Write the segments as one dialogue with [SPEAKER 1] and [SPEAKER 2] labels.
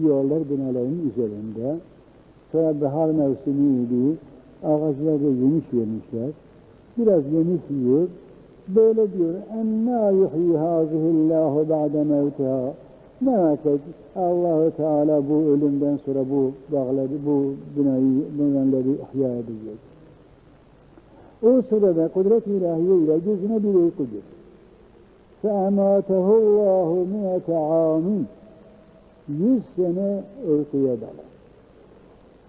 [SPEAKER 1] diyorlar binaların üzerinde. Sonra bahar mevsimiydi. Ağaçlar da yemiş vermişler. Biraz yemiş yiyor. Böyle diyor. Enna yuhyi hazihillahu ba'de mevtiha. Ne vakit Allahu Teala bu ölümden sonra bu dağları, bu binayı, binayları ihya edecek. O sırada kudret ilahiye ile gözüne bir uyku girdi. فَاَمَاتَهُ اللّٰهُ مِيَةَ عَامٍ Yüz sene uykuya dalar.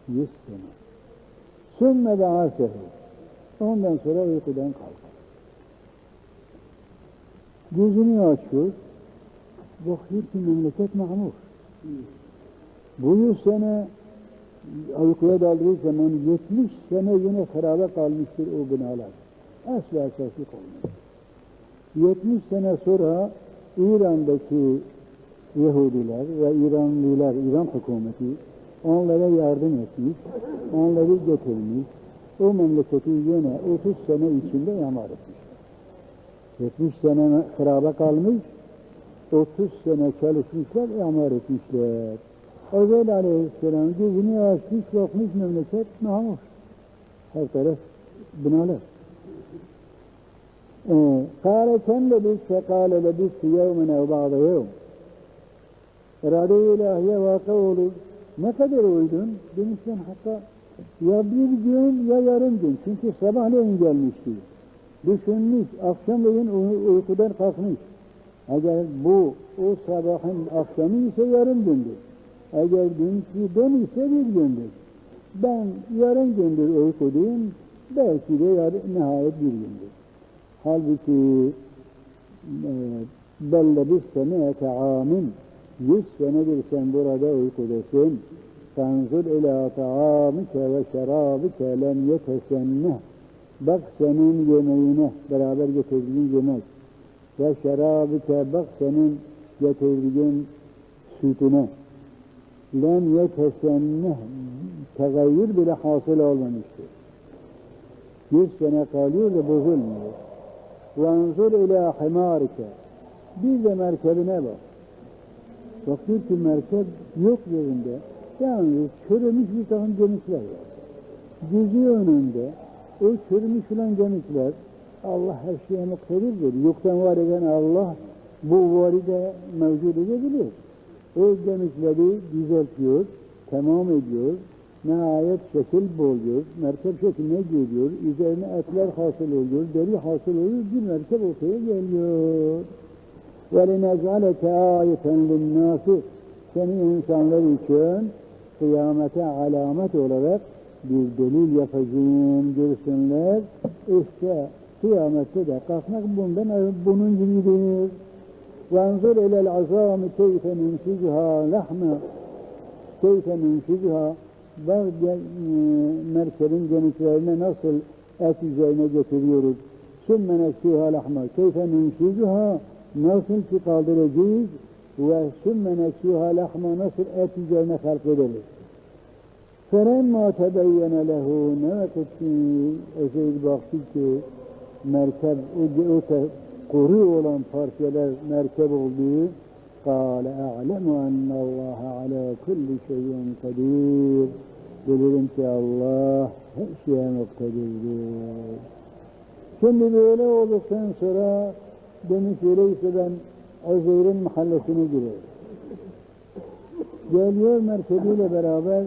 [SPEAKER 1] Yüz sene. Sümme be'asehu. Ondan sonra uykudan kalkar. Gözünü açıyor. Bakıyor ki memleket mamur. Bu yüz sene uykuya daldığı zaman 70 sene yine harabe kalmıştır o binalar. Asla esaslık olmuyor. 70 sene sonra İran'daki Yahudiler ve İranlılar, İran hükümeti onlara yardım etmiş, onları getirmiş, o memleketi yine 30 sene içinde yamar etmiş. 70 sene harabe kalmış, 30 sene çalışmışlar, yamar etmişler. Özel Aleyhisselam gözünü açmış, bakmış memleket namus. Her taraf binalar. Ee, kâle kem lebis, kâle lebis yevmen ev ba'da yevm. İrade-i ilahiye vakı olur. Ne kadar uydun? Demişler hatta ya bir gün ya yarım gün. Çünkü sabahleyin gelmişti. Düşünmüş, akşamleyin uy- uykudan kalkmış. Eğer bu o sabahın akşamı ise yarım gündür. Eğer günkü dön ise bir gündür. Ben yarım gündür uykudayım, belki de yarı, nihayet bir gündür. Halbuki e, belle bir senete amin Yüz senedir sen burada uykudesin. Tanzur ila taamike ve şerabike lem yetesenneh. Bak senin yemeğine, beraber getirdiğin yemek. Ve şerabike bak senin getirdiğin sütüne. Lem yetesenneh. Tegayyür bile hasıl olmamıştır. Yüz sene kalıyor da bozulmuyor. Vanzur ila himarike. Bir de merkebine bak. Bakıyor ki merkep yok yerinde. Yalnız çürümüş bir takım gemikler var. Gözü önünde o çürümüş olan gemikler Allah her şeye muktedirdir. Yoktan var eden Allah bu vari de mevcut edebilir. O gemikleri düzeltiyor, tamam ediyor, nihayet şekil buluyor, merkep şekline geliyor, üzerine etler hasıl oluyor, deri hasıl oluyor, bir merkep ortaya geliyor. Ve linezaleke ayeten linnâsi seni insanlar için kıyamete alamet olarak bir delil yapacağım görsünler. İşte kıyamette de kalkmak bundan bunun gibidir. Vanzur ilel azami keyfe nunşizha lahme keyfe nunşizha var e, merkezin genişlerine nasıl et üzerine getiriyoruz. Sümme nesliha lahme keyfe nunşizha Nasıl ki kaldıracağız ve sümme neksuha lahma nasıl et üzerine halk ederiz. Felemma tebeyyene lehu ne vakit ki Ezeyd baktı ki merkep, o, o te, kuru olan parçalar merkep olduğu kâle a'lemu ennallâhe alâ kulli şeyin kadir. Bilirim ki Allah her şeye muktedirdir. Şimdi böyle olduktan sonra demiş öyleyse ben Uzeyr'in mahallesine giriyor. Geliyor merkebiyle beraber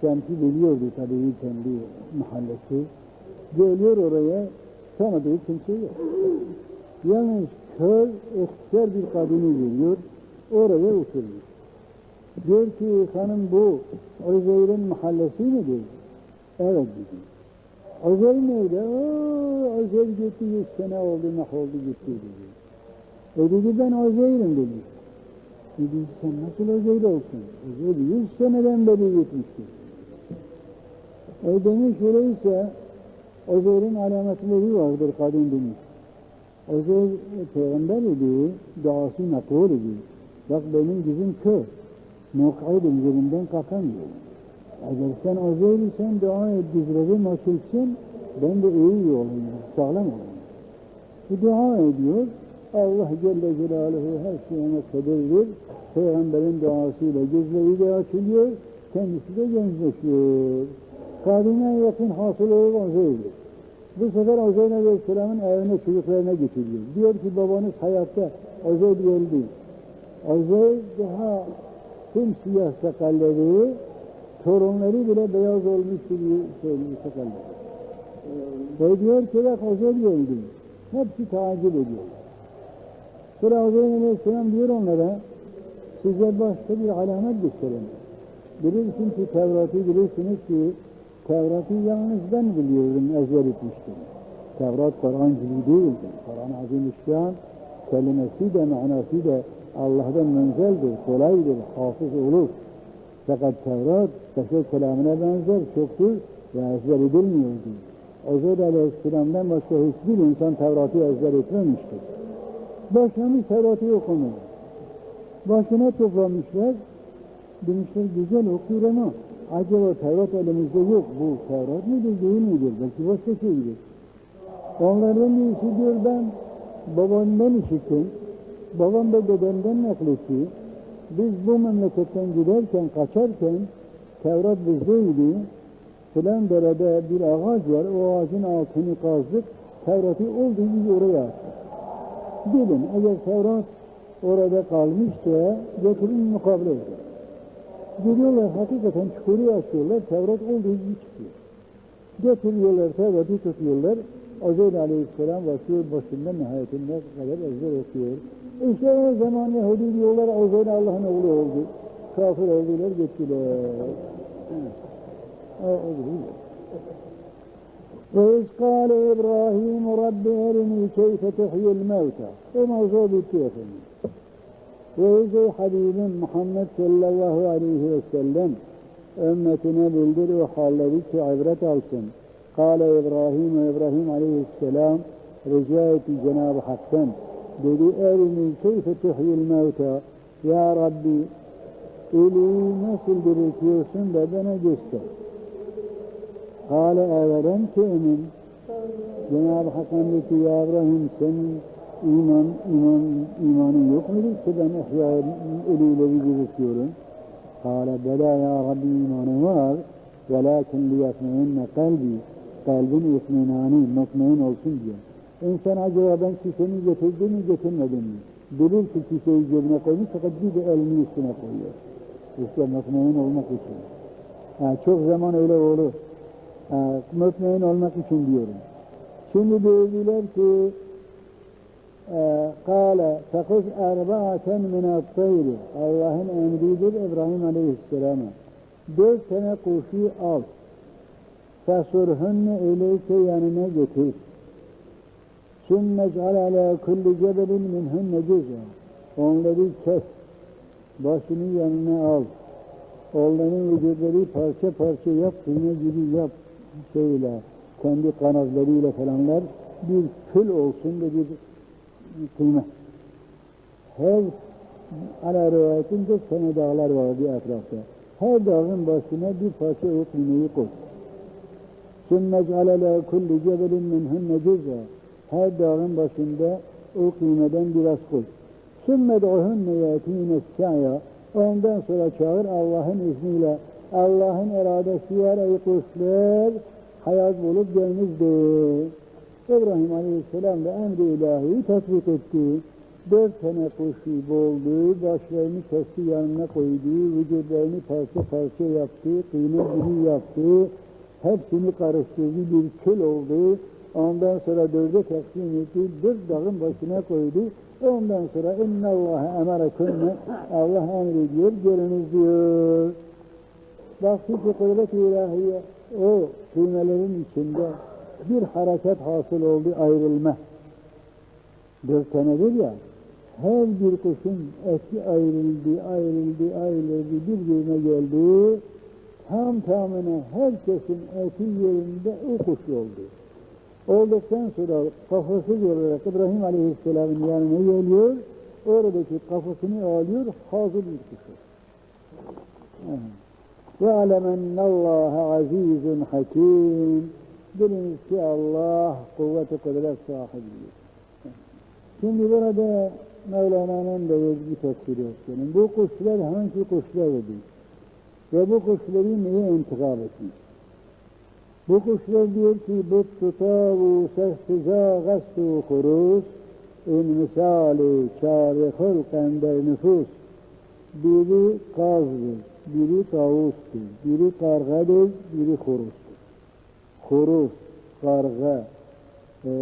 [SPEAKER 1] semti biliyordu tabii kendi mahallesi. Geliyor oraya tanıdığı kimse yok. Yalnız kör, ihtiyar bir kadını görüyor. Oraya oturmuş. Diyor ki hanım bu Uzeyr'in mahallesi mi diyor. Evet dedi. Özel neydi? Oo, özel gitti yüz sene oldu, nah oldu gitti dedi. E dedi ben Özel'im dedi. Dedi sen nasıl Özel olsun? Özel yüz seneden beri gitmiştir. E demiş öyleyse Özel'in alametleri vardır kadın demiş. Özel peygamber idi, duası nakul idi. Bak benim yüzüm kör. Mukaydım yerimden kalkamıyor. Eğer sen isen dua et dizlerim açılsın, ben de iyi olayım, sağlam olayım. Bu dua ediyor, Allah Celle Celaluhu her şeyine kadirdir. Peygamberin duasıyla gözleri de açılıyor, kendisi de gençleşiyor. Kadine yakın hasıl olur Uzeyr. Bu sefer Uzeyr Aleyhisselam'ın evine çocuklarına getiriyor. Diyor ki babanız hayatta Uzeyr geldi. Uzeyr daha simsiyah sakalları, torunları bile beyaz olmuş gibi söylüyor sakalları. Ve diyor ki bak Uzeyr geldi. Hepsi takip ediyor. Sonra Uzeyr Aleyhisselam diyor onlara, size başka bir alamet göstereyim. Bilirsin ki Tevrat'ı bilirsiniz ki Tevrat'ı yalnız ben biliyorum, ezber etmiştim. Tevrat Kur'an gibi değildir. Kur'an azimüşşan, kelimesi de manası da Allah'tan menzeldir, kolaydır, hafız olur. Fakat Tevrat beşer kelamına benzer, çoktur ve ezber edilmiyordu. Uzeyr Aleyhisselam'dan başka hiçbir insan Tevrat'ı ezber etmemiştir. Başlamış Tevrat'ı okumaya. Başına toplamışlar, demişler güzel okuyor ama acaba Tevrat elimizde yok. Bu Tevrat mıdır değil midir? Belki başka şeydir. Onlardan birisi diyor ben babamdan işittim. Babam da dedemden nakletti. Biz bu memleketten giderken, kaçarken Tevrat bizdeydi. Filan derede bir ağaç var. O ağacın altını kazdık. Tevrat'ı olduğu gibi oraya attık. Dedim eğer Tevrat orada kalmışsa getirin mukabele edin. Geliyorlar hakikaten çukuru açıyorlar, Tevrat olduğu gibi çıkıyor. Getiriyorlar, Tevrat'ı tutuyorlar. Azrail Aleyhisselam vasıl başından nihayetinde kadar ezber okuyor. İşte o zaman Yahudi diyorlar Azrail Allah'ın oğlu oldu. Kafir oldular gittiler. Ha. Ve iz İbrahim Rabbi erini keyfe tehyül mevta. Bu mevzu bitti efendim. Ve iz Habibim Muhammed sallallahu aleyhi ve sellem ümmetine bildir ve halleri ki ibret alsın. Kale İbrahim İbrahim aleyhisselam rica etti Cenab-ı Hak'tan. Dedi erini keyfe tuhyil mevta. Ya Rabbi ölüyü nasıl diriltiyorsun da bana göster. Kale evvelen emin. Cenab-ı Hak ki ya İbrahim senin iman, iman, imanın yok mudur ki ben ihya ölüleri diriltiyorum? Kale bela ya Rabbi imanım var. Velakin liyatmeinne kalbi. Kalbin itminani, mutmain olsun diyor. İnsan acaba ben şişemi getirdim mi getirmedim mi? Bilir ki şişeyi cebine koymuş fakat bir de elini üstüne koyuyor. İşte mutmain olmak için. Ha, çok zaman öyle olur. Ha, mutmain olmak için diyorum. Şimdi dediler ki Kale fekuz erba'aten minat-tayri Allah'ın emridir İbrahim Aleyhisselam'a. Dört tane kuşu al. Fesurhunne ileyke yanına getir. Sümme cal ala kulli cebelin minhunne cüz'a. Onları kes. Başını yanına al. Onların vücutları parça parça yap, kıyma gibi yap. Şeyle, kendi kanatlarıyla falanlar bir kül olsun da bir kıymet. Her ala rivayetinde sene dağlar vardı etrafta. Her dağın başına bir parça o kıymeyi koy. ثُمَّ جَعَلَ لَا كُلِّ جَبَلٍ مِنْهُنَّ جُزْءًا Her dağın başında o kıymeden biraz koy. ثُمَّ دَعُهُنَّ يَاتِينَ السَّعْيَا Ondan sonra çağır Allah'ın izniyle. Allah'ın iradesi var ey kuşlar, hayat bulup gelmiştir. İbrahim Aleyhisselam da emri ilahiyi tatbik etti. Dört tane kuşu boğdu, başlarını kesti yanına koydu, vücutlarını parça parça yaptı, kıyma gibi yaptı. Hepsini karıştırdı, bir kül oldu. Ondan sonra dörde taksim etti, dört dağın başına koydu. Ondan sonra inna Allah'a emarakunne Allah emrediyor, geliniz diyor. Baktı ki kudret-i ilahiye o kıymelerin içinde bir hareket hasıl oldu ayrılma. Dört tanedir ya, her bir kuşun eti ayrıldı, ayrıldı, ayrıldı, birbirine geldi. Tam tamına herkesin eti yerinde o kuş oldu. Olduktan sonra kafası olarak İbrahim Aleyhisselam'ın yanına geliyor. Oradaki kafasını alıyor, hazır bir kuş. Ve alemennallâhe azîzun hakîm. Biliniz ki Allah kuvvet-i kudret sahibidir. Şimdi burada Mevlana'nın da bir tespit ettiğinin bu kuşlar hangi kuşlardır? Ve bu kuşları neye intikal etmiş? Bu kuşlar diyor ki bu tutavu sehtiza gastu kurus in misali çare hılken der nüfus biri kazdır, biri tavustur, biri kargadır, biri horustur. Horus, karga, e,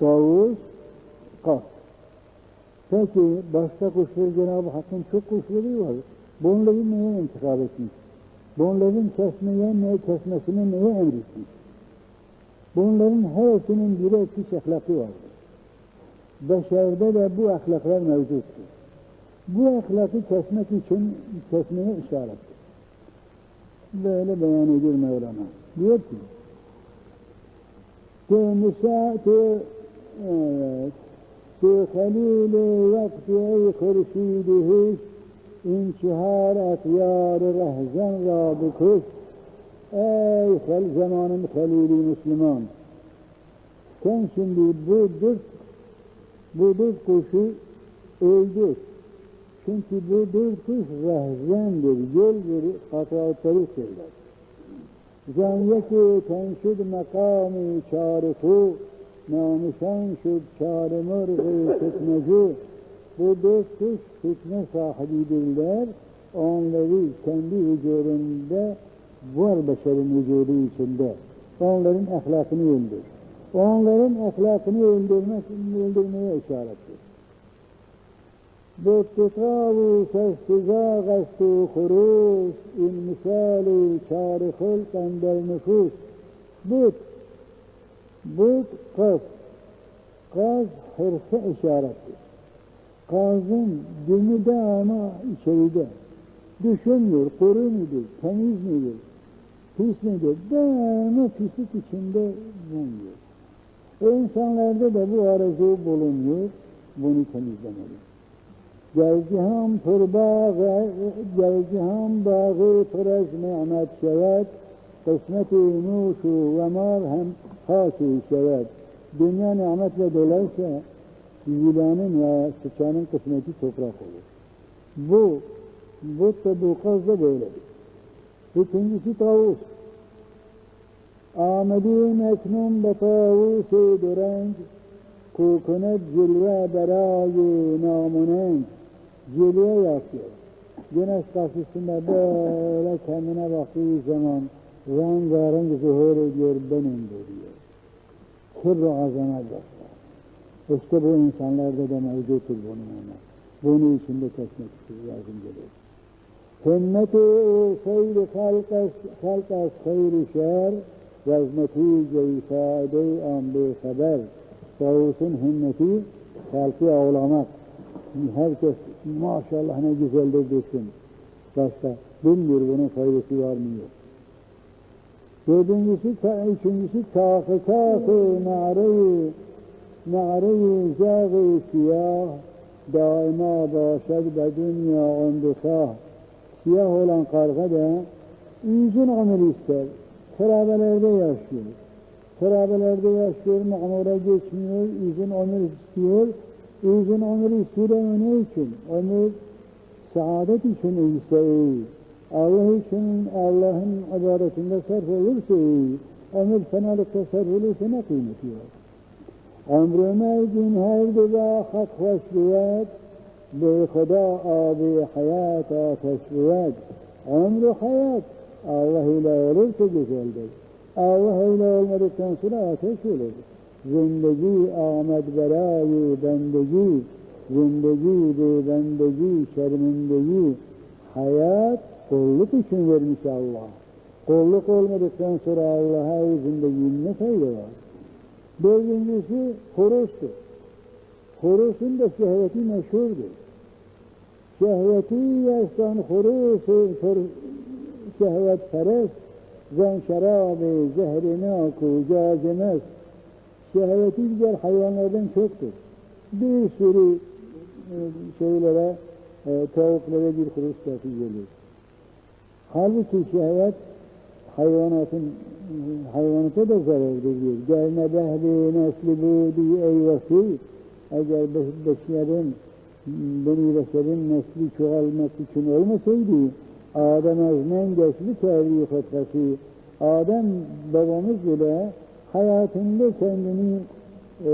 [SPEAKER 1] tavus, kaz. Peki başka kuşlar Cenab-ı Hakk'ın çok kuşları var. Bunları neye intikal etmiş? Bunların kesmeye ne kesmesini neye emretmiş? Bunların hepsinin birer pis ahlakı vardır. Beşerde de bu ahlaklar mevcuttur. Bu ahlakı kesmek için kesmeye işarettir. Böyle beyan ediyor Mevlana. Diyor ki, evet, tü halili vakti ey hırşidi hüş İnkihar etyar rehzen rabı kuş Ey hel zamanın halili Müslüman Sen şimdi bu dört bu dört kuşu öldür. Çünkü bu dört kuş rehzendir, yoldur, hataatları söyler. Zanyeki tenşid makami çarifu Namişan şud çare mırgı fitneci Bu dört kuş fitne sahibidirler. Onları kendi vücudunda var beşerin vücudu içinde. Onların ahlakını öldür. Onların ahlakını öldürmek, öldürmeye işarettir. Buttukavu sestiza gastu kurus in misali çari hılkan der nüfus. But, but kaz. Kaz hırsa işarettir. Kazın günü de ama içeride. Düşünmüyor, kuru mudur, temiz midir, pis midir? Daima pislik içinde bulunuyor. E insanlarda da bu arzu bulunuyor, bunu temizlemeli. Gelciham turba gelciham bağı pırez nimet şevet, kısmet-i nuşu ve mar hem hâşi şevet. Dünya nimetle dolaysa yulanın ve sıçanın kısmeti toprak olur. Bu, bu tabukaz da böyledir. İkincisi tavus. Amedi meknun be tavusu dörenk, kukunet cilve berayı namunenk, cilve yapıyor. Güneş karşısında böyle kendine baktığı zaman rengarenk zuhur ediyor benim diyor. Kırr-ı azamet işte bu insanlarda da mevcuttur bunun ama. Bunu içinde kesmek lazım gelir. Himmeti seyri halkas, hayri şer, ve netice ifade an haber. Tavus'un himmeti halkı avlamak. Herkes maşallah ne güzeldir desin. Başka bilmiyor bunun faydası var mı yok. Dördüncüsü, üçüncüsü kâfı kâfı nâreyi nâreyi zâgı siyah daima başed be dünya ondukâh siyah olan karga da uzun ömür ister. Harabelerde yaşıyor. Harabelerde yaşıyor, mamura geçmiyor, uzun ömür istiyor. Uzun ömür istiyor ne için? Ömür saadet için ise iyi. Allah için Allah'ın ibadetinde sarf olursa iyi. Ömür fenalıkta sarf olursa ne kıymeti var? Ömrüme gün her deva hak hoşluvet, be Khuda abi hayat ateşluvet. Ömrü hayat, Allah ile olursa güzeldir. Allah ile olmadıktan sonra ateş olur. Zindagi Ahmet berayı bendegi, zindagi de bendegi şermindegi, hayat kulluk için vermiş Allah. Kulluk olmadıktan sonra Allah'a zindaginin ne fayda var? Dördüncüsü hurustur. Hurusun da şehveti meşhurdur. Şehveti yaştan hurusu şehvet perest, zen şerabi zehrine kucacemez. Şehveti güzel hayvanlardan çoktur. Bir sürü e, şeylere, e, tavuklara bir taşı gelir. Halbuki şehvet hayvanatın hayvanata da zarardır diyor. Gelme behli nesli budi ey vasi eğer be- beşerin, Beni Beşer'in nesli çoğalmak için olmasaydı, Adem azmen geçti tarihi fıtrası. Adem babamız bile hayatında kendini e,